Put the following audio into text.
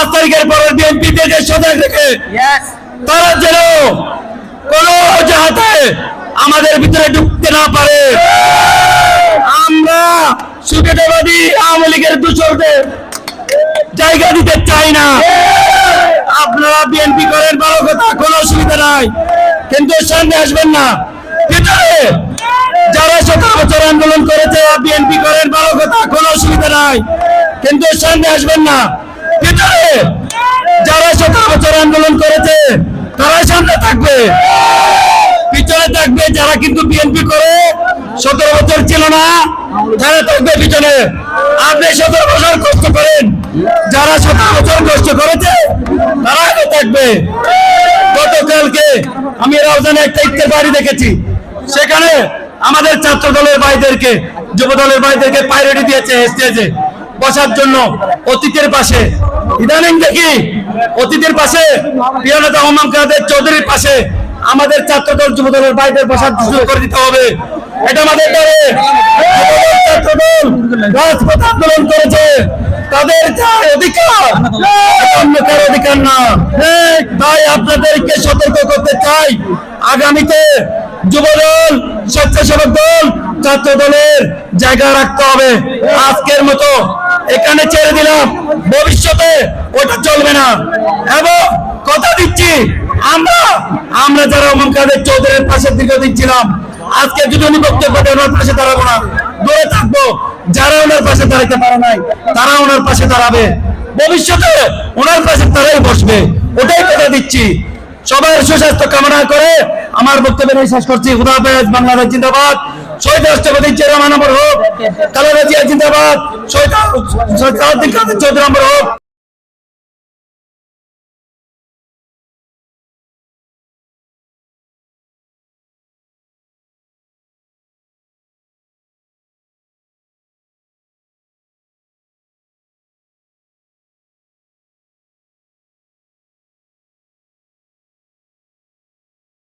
পাঁচ তারিখের পরের বিএনপিতে যে সজাগ রেখে তারা যেন কোন অজুহাতে আমাদের ভিতরে ঢুকতে না পারে। আমরা সুবিধাবাদী আওয়ামী লীগের দূষণদের জায়গা দিতে চাই না। আপনারা বিএনপি করেন ভালো কথা কোনো অসুবিধা নাই। কিন্তু সামনে আসবেন না। ভিতরে যারা সতেরো বছর আন্দোলন করেছে বিএনপি করেন ভালো কথা কোনো অসুবিধা নাই। কিন্তু সামনে আসবেন না। ভিতরে! যারা সতেরো বছর আন্দোলন করেছে তারা সামনে থাকবে। পিছনে থাকবে যারা কিন্তু বিএনপি করে, সতেরো বছর ছিল না, যারা থাকবে পিছনে। আপনি সতেরো বছর কষ্ট করেন। যারা সতেরো বছর কষ্ট করেছে তারা আগে থাকবে। গতকালকে আমি রাউজানে একটা ইফতার বাড়ি দেখেছি। সেখানে আমাদের ছাত্র দলের ভাইদেরকে যুব দলের ভাইদেরকে পাইরেটি দিয়েছে স্টেজে বসার জন্য অতীতের পাশে। ইদানিং দেখি অতীতের পাশে পিয়ানতা ওমাম কাদের চৌধুরীর পাশে আমাদের ছাত্র দল যুব দলের ভাইদের বসার সুযোগ করে দিতে হবে। এটা আমাদের দলে ছাত্র রাজপথ আন্দোলন করেছে। তাদের যা অধিকার। অন্য কারও অধিকার না। তাই আপনাদেরকে সতর্ক করতে চাই। আগামীতে যুব দল স্বেচ্ছাসেবক দল ছাত্র দলের জায়গা রাখতে হবে। আজকের মতো এখানে ছেড়ে দিলাম। ভবিষ্যতে ওটা চলবে না। এবং কথা দিচ্ছি, আমরা আমরা যারা অমন কাদের চৌধুরীর পাশে দীর্ঘদিন ছিলাম, আজকে যদি উনি বক্তব্য দেন, ওনার পাশে দাঁড়াবো না। দূরে থাকব। যারা ওনার পাশে দাঁড়াতে পারে নাই, তারা ওনার পাশে দাঁড়াবে। ভবিষ্যতে ওনার পাশে তারাই বসবে। ওটাই কথা দিচ্ছি। সবার সুস্বাস্থ্য কামনা করে আমার বক্তব্য শেষ করছি। হুদা হাফেজ বাংলাদেশ জিন্দাবাদ। শহীদ রাষ্ট্রপতি চেয়ারম্যান আমার হোক কালারাজিয়া জিন্দাবাদ চৌধুরী নম্বর হোক